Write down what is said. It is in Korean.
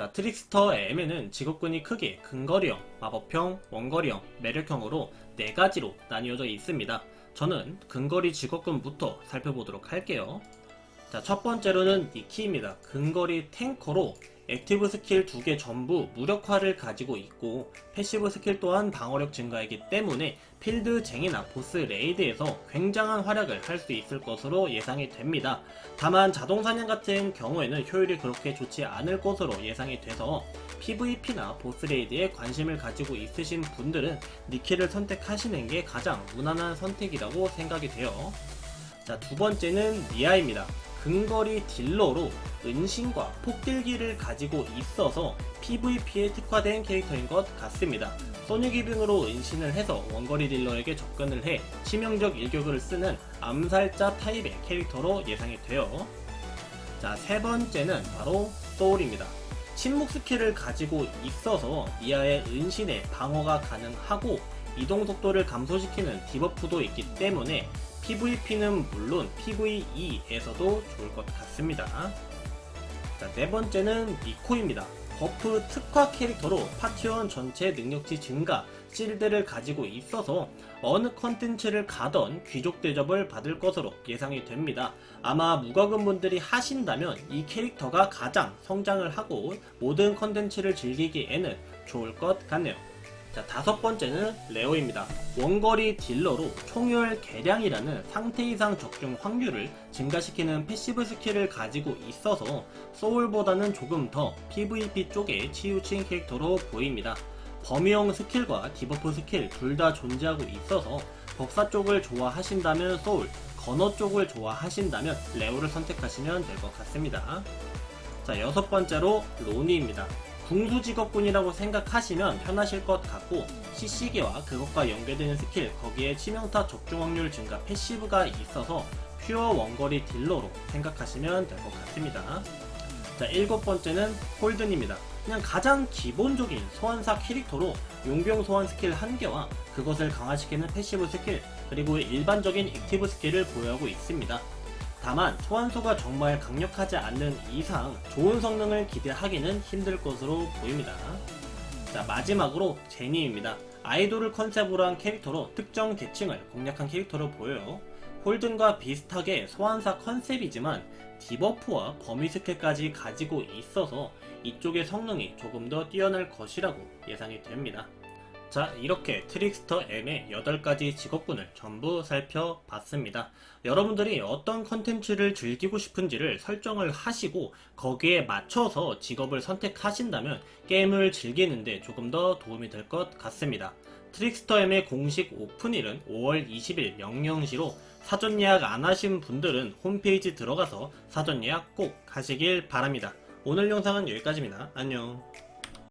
자, 트릭스터 M에는 직업군이 크게 근거리형, 마법형, 원거리형, 매력형으로 네 가지로 나뉘어져 있습니다. 저는 근거리 직업군부터 살펴보도록 할게요. 자, 첫 번째로는 니키입니다. 근거리 탱커로 액티브 스킬 두 개 전부 무력화를 가지고 있고 패시브 스킬 또한 방어력 증가이기 때문에 필드 쟁이나 보스 레이드에서 굉장한 활약을 할 수 있을 것으로 예상이 됩니다. 다만 자동 사냥 같은 경우에는 효율이 그렇게 좋지 않을 것으로 예상이 돼서 PVP나 보스 레이드에 관심을 가지고 있으신 분들은 니키를 선택하시는 게 가장 무난한 선택이라고 생각이 돼요. 자, 두 번째는 니아입니다. 근거리 딜러로 은신과 폭딜기를 가지고 있어서 PVP에 특화된 캐릭터인 것 같습니다. 소닉기빙으로 은신을 해서 원거리 딜러에게 접근을 해 치명적 일격을 쓰는 암살자 타입의 캐릭터로 예상이 돼요. 자, 세 번째는 바로 소울입니다. 침묵 스킬을 가지고 있어서 이하의 은신의 방어가 가능하고 이동 속도를 감소시키는 디버프도 있기 때문에 PVP는 물론 PVE에서도 좋을 것 같습니다. 자, 네 번째는 니코입니다. 버프 특화 캐릭터로 파티원 전체 능력치 증가, 실드를 가지고 있어서 어느 컨텐츠를 가던 귀족 대접을 받을 것으로 예상이 됩니다. 아마 무과금 분들이 하신다면 이 캐릭터가 가장 성장을 하고 모든 컨텐츠를 즐기기에는 좋을 것 같네요. 자, 다섯 번째는 레오입니다. 원거리 딜러로 총열 개량이라는 상태 이상 적중 확률을 증가시키는 패시브 스킬을 가지고 있어서 소울보다는 조금 더 PVP 쪽에 치우친 캐릭터로 보입니다. 범위형 스킬과 디버프 스킬 둘 다 존재하고 있어서 법사 쪽을 좋아하신다면 소울, 건어 쪽을 좋아하신다면 레오를 선택하시면 될 것 같습니다. 자, 여섯 번째로 로니입니다. 궁수 직업군이라고 생각하시면 편하실 것 같고 CC기와 그것과 연계되는 스킬 거기에 치명타 적중 확률 증가 패시브가 있어서 퓨어 원거리 딜러로 생각하시면 될 것 같습니다. 자 일곱 번째는 홀든입니다. 그냥 가장 기본적인 소환사 캐릭터로 용병 소환 스킬 한 개와 그것을 강화시키는 패시브 스킬 그리고 일반적인 액티브 스킬을 보유하고 있습니다. 다만 소환수가 정말 강력하지 않는 이상 좋은 성능을 기대하기는 힘들 것으로 보입니다. 자 마지막으로 제니입니다. 아이돌을 컨셉으로 한 캐릭터로 특정 계층을 공략한 캐릭터로 보여요. 홀든과 비슷하게 소환사 컨셉이지만 디버프와 범위 스킬까지 가지고 있어서 이쪽의 성능이 조금 더 뛰어날 것이라고 예상이 됩니다. 자, 이렇게 트릭스터 M의 8가지 직업군을 전부 살펴봤습니다. 여러분들이 어떤 컨텐츠를 즐기고 싶은지를 설정을 하시고 거기에 맞춰서 직업을 선택하신다면 게임을 즐기는데 조금 더 도움이 될 것 같습니다. 트릭스터 M의 공식 오픈일은 5월 20일 00시로 사전 예약 안 하신 분들은 홈페이지 들어가서 사전 예약 꼭 하시길 바랍니다. 오늘 영상은 여기까지입니다. 안녕.